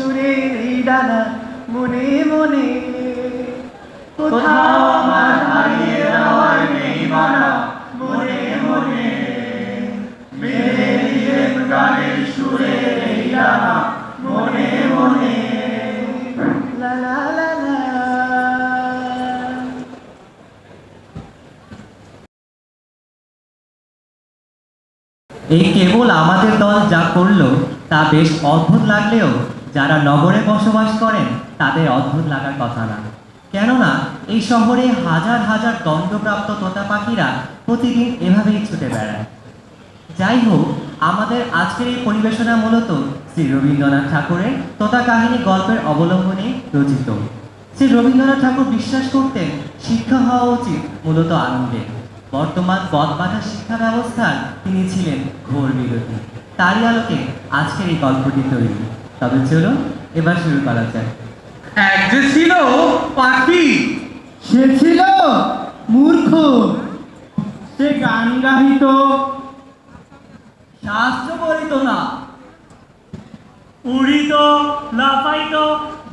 সুরের ডানা মনে মনে। কোথাও আমার হারিয়ে যাওয়ার নেই মানা মনে মনে। মেলে দিলেন গানের সুরের ডানা মনে মনে। এই কেবল আমাদের দল যা করল তা বেশ অদ্ভুত লাগলেও যারা নগরে বসবাস করেন, তাদের অদ্ভুত লাগার কথা না। কেননা, এই শহরে হাজার হাজার দণ্ডপ্রাপ্ত তোতা পাখিরা প্রতিদিন এভাবেই ছুটে বেড়ায়। যাই হোক, আমাদের আজকের এই পরিবেশনা মূলত শ্রী রবীন্দ্রনাথ ঠাকুরের তোতা কাহিনী গল্পের অবলম্বনে রচিত। শ্রী রবীন্দ্রনাথ ঠাকুর বিশ্বাস করতেন, শিক্ষা হওয়া উচিত মূলত আনন্দে। বর্তমান বদবাধা শিক্ষা ব্যবস্থার তিনি ছিলেন ঘোর বিরোধী। তারই আলোকে আজকের এই গল্পটি তৈরি। তবে চলুন এবার শুরু করা যাক। এক যে ছিল পাখি, সে ছিল মূর্খ। সে গান গাহিত, শাস্ত্র বলিত না। উড়িত, লাফাইত,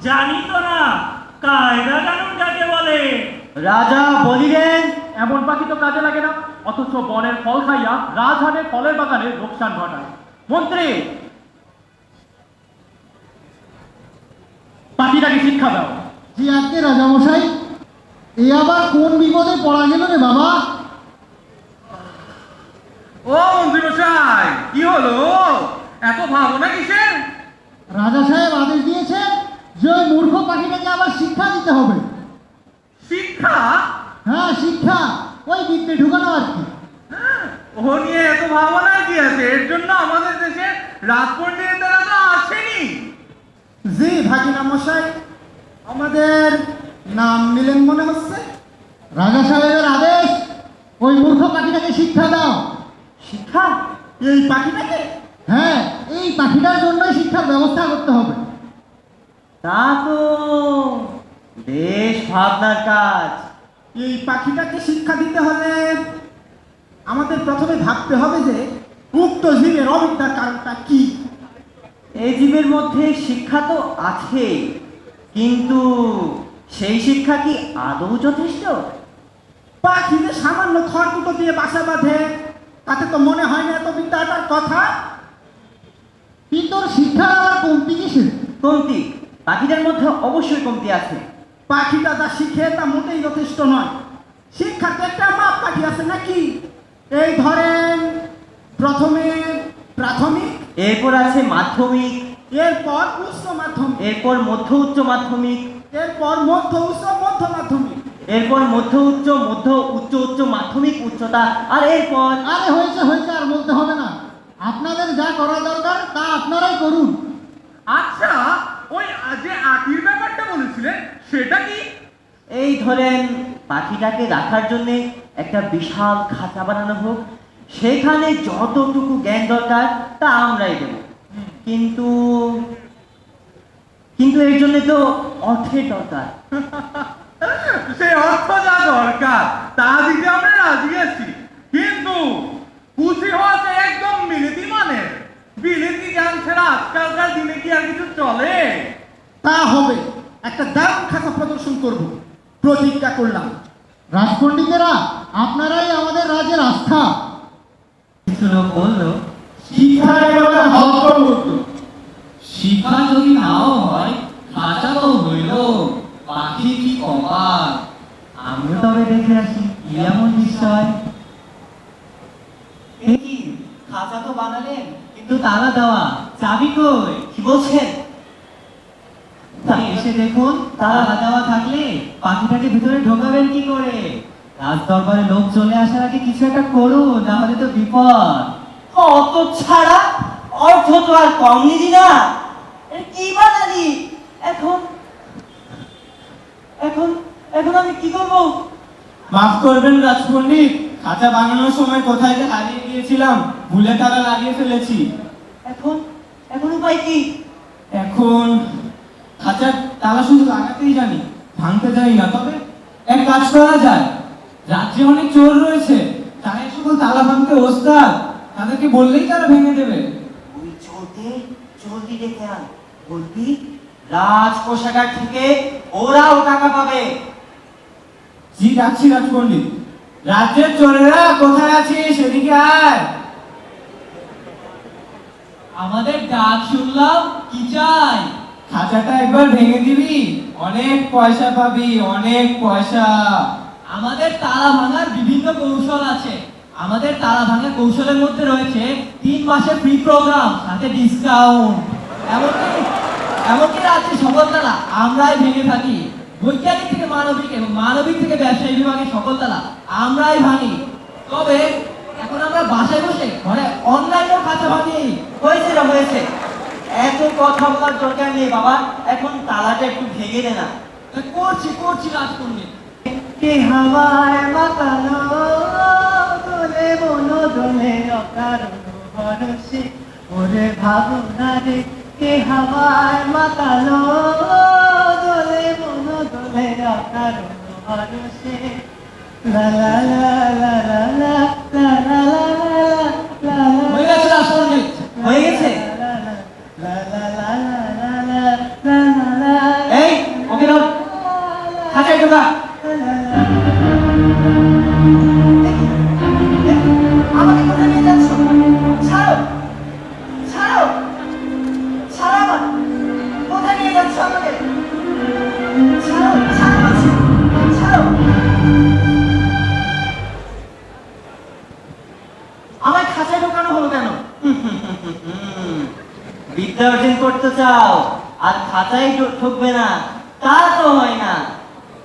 জানিত না। কায়দা কানুন কাকে বলে। রাজা বলিলেন, এমন পাখি তো কাজে লাগে না। অথচ বনের ফল খাইয়া রাজহাটের ফলের বাগানে লোকসান ঘটায়। মন্ত্রী পাখিটাকে শিক্ষা দাও। জি আজকে রাজামশাই এ আবার কোন বিপদে পড়া গেল রে বাবা? ও মন্ত্রী মশাই কি হলো? এত ভাবনা কিসের? রাজা সাহেব আদেশ দিয়েছে যে ওই মূর্খ পাখিটাকে আবার শিক্ষা দিতে হবে। শিক্ষা? হ্যাঁ শিক্ষা। ওই বিদ্যে ঢুকানো আর কি। ও নিয়ে এত ভাবনা কি আছে? এর জন্য আমাদের দেশে রাজপণ্ডিতেরা তো আছেনি জি ভাগিনা মশাই আমাদের নাম নিলেন মনে হচ্ছে? রাজা সাহেবের আদেশ ওই মূর্খ পাখিটাকে শিক্ষা দাও। শিক্ষা? এই পাখিটাকে? হ্যাঁ এই পাখিটার জন্যই শিক্ষার ব্যবস্থা করতে হবে। তা তো বেশ ভাবনার কাজ। এই পাখিটাকে শিক্ষা দিতে হলে আমাদের প্রথমে ভাবতে হবে যে উক্ত জীবের অবিদ্যার কারণটা কি? এই জীবের মধ্যে শিক্ষা তো আছে, কিন্তু সেই শিক্ষা কি আদৌ যথেষ্ট? পাখি যে সামান্য খড়কুটো দিয়ে বাসা বাঁধে, তাতে তো মনে হয় না এত বিদ্যাটার কথা। ওর শিক্ষার আবার কমতি কিসের? কমতি, পাখিদের মধ্যে অবশ্যই কমতি আছে। পাখিটা যা শিখে তা মোটেই যথেষ্ট নয়। শিক্ষা তো একটা মাপ পাখি আছে নাকি? এই ধরেন প্রথমে প্রাথমিক এরপর আছে মাধ্যমিক। এরপর উচ্চ মাধ্যমিক। এরপর মধ্য উচ্চ মাধ্যমিক। এরপর মধ্য উচ্চ মধ্য মাধ্যমিক। এরপর মধ্য উচ্চ মধ্য উচ্চ উচ্চ মাধ্যমিক উচ্চতা। আর এরপর আরে হয়েছে হয়েছে আর বলতে হবে না। আপনাদের যা করা দরকার তা আপনারাই করুন। আচ্ছা ওই যে আটির ব্যাপারটা বলেছিলেন সেটা কি? এই ধরেন পাখিটাকে রাখার জন্য একটা বিশাল খাঁচা বানানো হোক সেখানে যতটুকু জ্ঞান দরকার তা আমরাই দেব। কিন্তু কিন্তু এর জন্য তো অর্থের দরকার। সেই অর্থ যা দরকার তা দিতে আমরা রাজি আছি। কিন্তু খুশি হওয়াতে একদম মিলিতি মানে। বিলিতি জ্ঞান ছাড়া আজকালকার দিনে কি আর কিছু চলে? তা হবে। একটা দারুণ খাতা প্রদর্শন করব। প্রতিজ্ঞা করলাম। রাজপণ্ডিতেরা আপনারাই আমাদের রাজের আস্থা। কিছু লোক বলল একেবারে মতো শিক্ষা যদি নাও হয় খাঁচা তো হইল। পাখি কি কপাল আমিও তবে দেখে আসি কি এমন বিষয় এই কি খাঁচা তো বানালেন কিন্তু তালা দেওয়া চাবি কই? কি বলছেন? এসে দেখুন তালা দেওয়া থাকলে পাখিটাকে ভিতরে ঢোকাবেন কি করে? রাজ দরবারে লোক চলে আসার আগে কিছু একটা করুন না হলে তো বিপদ। অত ছাড়া অর্থ তো আর কম নিদি না। কি বানালি এখন এখন এখন আমি কি করব? মাফ করবেন রাজপণ্ডিত খাঁচা বানানোর সময় কোথায় যে হারিয়ে গিয়েছিলাম ভুলে তারা লাগিয়ে ফেলেছি। এখন এখন উপায় কি? এখন খাঁচার তালা শুধু লাগাতেই জানি ভাঙতে জানি না তবে এক কাজ করা যায়। রাজ্যে অনেক চোর রয়েছে। তাই সকল তালা ভাঙতে ওস্তাদ তাদেরকে বললেই তারা ভেঙে দেবে। ওই চলতে জলদি ডেকে আন। বলবি রাজ কোষাগার থেকে ওরাও টাকা পাবে। জি রাখছি রাজপণ্ডিত। রাজ্যের চোরেরা কোথায় আছে সেদিকে আয়। আমাদের ডাক শুনলাম কি চাই? খাঁচাটা একবার ভেঙে দিবি। অনেক পয়সা পাবি অনেক পয়সা। আমাদের তালা ভাঙার বিভিন্ন কৌশল আছে। আমাদের তালা ভাঙার কৌশলের মধ্যে রয়েছে তিন মাসের ফ্রি প্রোগ্রাম সাথে ডিসকাউন্ট এমনকি এমনকি রাজ্যে সকল তালা আমরাই ভেঙে থাকি। বৈজ্ঞানিক থেকে মানবিক এবং মানবিক থেকে ব্যবসায়ী বিভাগের সকল তালা আমরাই ভাঙি। তবে, এখন আমরা বাসায় বসে ঘরে অনলাইনেও খাঁচা ভাঙি। হয়েছে রে হয়েছে? এত কথা বলার দরকার নেই, বাবা। এখন তালাটা একটু ভেঙে দে না। করছি করছি রাজপণ্ডিত কে হাওয়ায় মাতালো দোলে মনো দোলে অকারণ ভরসে ওরে ভাবনা রে কে হাওয়ায় মাতালো দোলে মনো দোলে অকারণ লা লা লা লা লা লা লা লা হয়ে গেছে আমায় খাঁচায় ঢোকানো হলো কেন? বিদ্যা অর্জন করতে চাও আর খাঁচায় ঢুকবে না তা তো হয় না।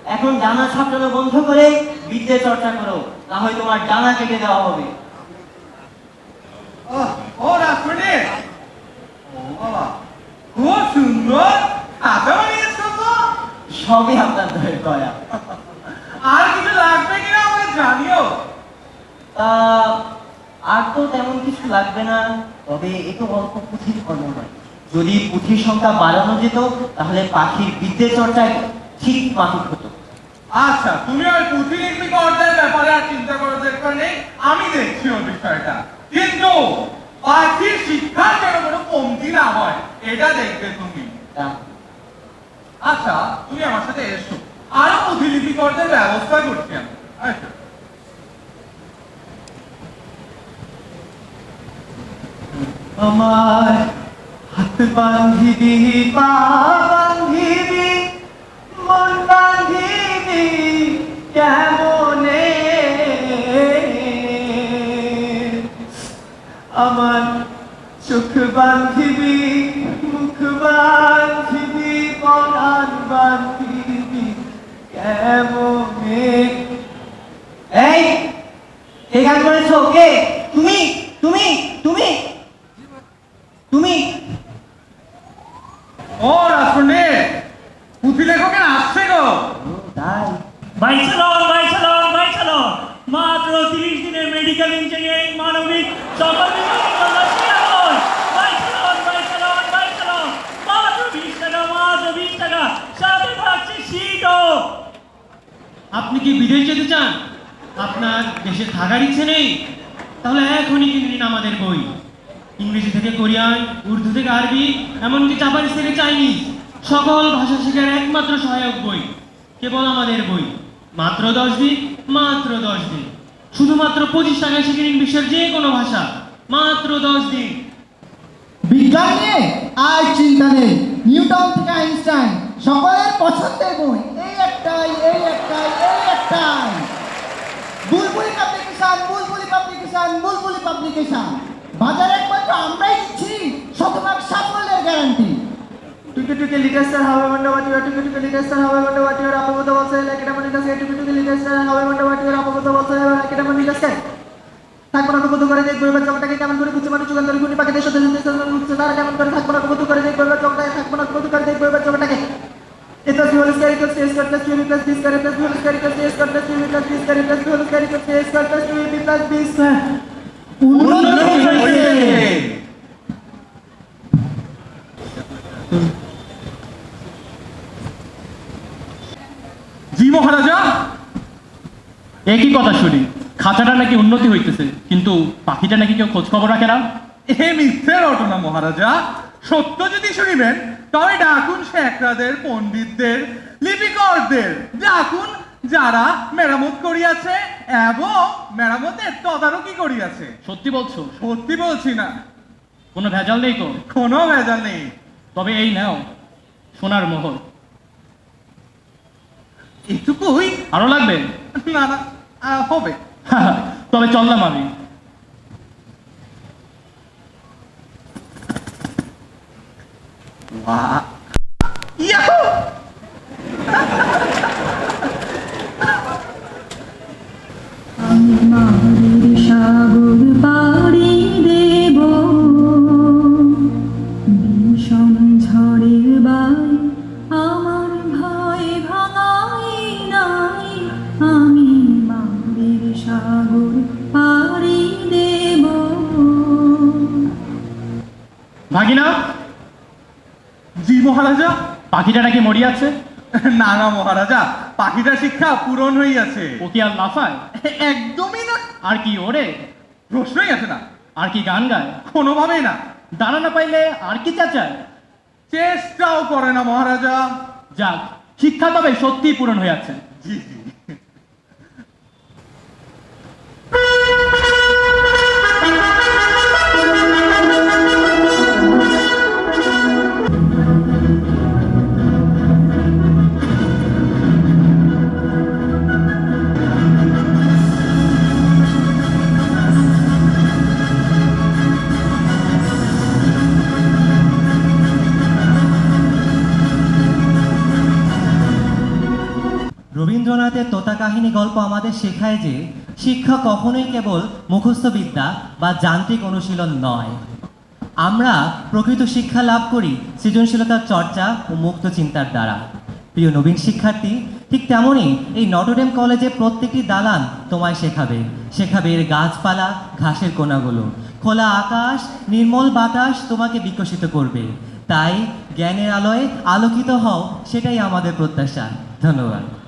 এখন ডানা ছাপটানো বন্ধ করে বিদ্যে চর্চা করো না হয় তোমার ডানা কেটে দেওয়া হবে। ও, ও রাজপণ্ডিত ও খুব সুন্দর খাতা বানিয়েছো তো! সবই আপনার দয়ের দয়া। আর কিছু লাগবে কিনা আমাকে জানিও। তা আর তো তেমন কিছু লাগবে না তবে এ তো অল্প পুঁথির কর্ম নয়। যদি পুঁথির সংখ্যা বাড়ানো যেত তাহলে পাখির বিদ্যে চর্চায় ঠিক মাফিক হতো। আচ্ছা তুমি ওই পুঁথি লিখবি অর্ডার ব্যাপারে আর চিন্তা করার দরকার নেই আমি দেখছি ওই বিষয়টা। কিন্তু পাখির শিক্ষার যেন কোনো কমতি না হয় এটা দেখবে তুমি। আচ্ছা তুমি আমার সাথে এসো। আরও প্রতিলিপিকরদের ব্যবস্থা করছি আমি। আচ্ছা। আমার হাত বান্ধিবি, পা বান্ধিবি, মন বান্ধিবি, কেমনে? আমার চোখ বান্ধিবি, মুখ বান্ধিবি, পরাণ বান্ধিবি, কেমনে? এই কে গান করেছ? কে? তুমি? তুমি? আপনি কি বিদেশ যেতে চান? আপনার দেশে থাকার ইচ্ছে নেই। তাহলে এখনই কিনে নিন আমাদের বই। ইংরেজি থেকে কোরিয়ান, উর্দু থেকে আরবি, এমনকি জাপানিজ থেকে চাইনিজ, সকল ভাষা শেখার একমাত্র সহায়ক বই, কেবল আমাদের বই। মাত্র দশ দিন, মাত্র দশ দিন। শুধুমাত্র পঁচিশ টাকায় শিখে নিন বিশ্বের যে কোনো ভাষা। মাত্র দশ দিন। বিজ্ঞান নিয়ে আর চিন্তা নেই। নিউটন থেকে আইনস্টাইন, সকলের পছন্দের বই। একটাই, এই একটাই এই একটাই। বুলবুলি পাবলিকেশন বুলবুলি পাবলিকেশন বুলবুলি পাবলিকেশন। বাজারে একমাত্র আমরাই দিচ্ছি, শতভাগ সাফল্যের গ্যারান্টি টুকে টুকে লিটাস্টার হাওয়ার মন্ডা বাটিও টুকে টুকে লিটাস্টার হাওয়ার মন্ডা বাটিও আপগত বলছে লেকেটা মনে কাছে টুকে টুকে লিটাস্টার হাওয়ার মন্ডা বাটিও আপগত বলছে লেকেটা মনে কাছে থাকব না করে দেখব, এবার জগটাকে কেমন করে বুঝতে পারি যুগান্তর গুণি দেশ উঠছে তারা কেমন করে থাকব না করে দেখব plus b whole plus equals plus square plus 2ab plus b square plus b whole plus equals plus square plus 2ab plus b square plus b whole plus equals plus square plus 2ab plus b square জি মহারাজা একই কথা শুনি খাঁচাটা নাকি উন্নতি হইতেছে কিন্তু পাখিটা নাকি কেউ খোঁজ খবর রাখে না এ মিথ্যে রটনা মহারাজা সত্য যদি শুনিবেন তবে ডাকুন শেখরাদের পণ্ডিতদের লিপিকরদের ডাকুন যারা মেরামত করিয়াছে এবং মেরামতের তদারকি করিয়াছে। সত্যি বলছো? সত্যি বলছি না। কোনো ভেজাল নেই তো? কোনো ভেজাল নেই। তবে এই নাও সোনার মোহর। এটুকুই? আরও লাগবে? না না আহ, হবে। তবে চললাম আমি あ পাখিটা নাকি মরিয়াছে না না মহারাজা পাখিটা শিক্ষা পূরণ হইয়াছে। ও কি আর লাফায় একদমই না। আর কি ওরে? প্রশ্নই আছে না। আর কি গান গায়? কোনোভাবেই না। দাঁড়া না পাইলে আর কি চাচায়? চেষ্টাও করে না মহারাজা। যাক শিক্ষা তবে সত্যিই পূরণ হয়ে যাচ্ছে জি জি। গল্প আমাদের শেখায় যে শিক্ষা কখনোই কেবল মুখস্থ বিদ্যা বা যান্ত্রিক অনুশীলন নয়। আমরা প্রকৃত শিক্ষা লাভ করি সৃজনশীলতার চর্চা ও মুক্ত চিন্তার দ্বারা। প্রিয় নবীন শিক্ষার্থী, ঠিক তেমনই এই নটরডেম কলেজে প্রত্যেকটি দালান তোমায় শেখাবে। শেখাবে এর গাছপালা, ঘাসের কোনাগুলো। খোলা আকাশ, নির্মল বাতাস তোমাকে বিকশিত করবে। তাই জ্ঞানের আলোয় আলোকিত হও, সেটাই আমাদের প্রত্যাশা। ধন্যবাদ।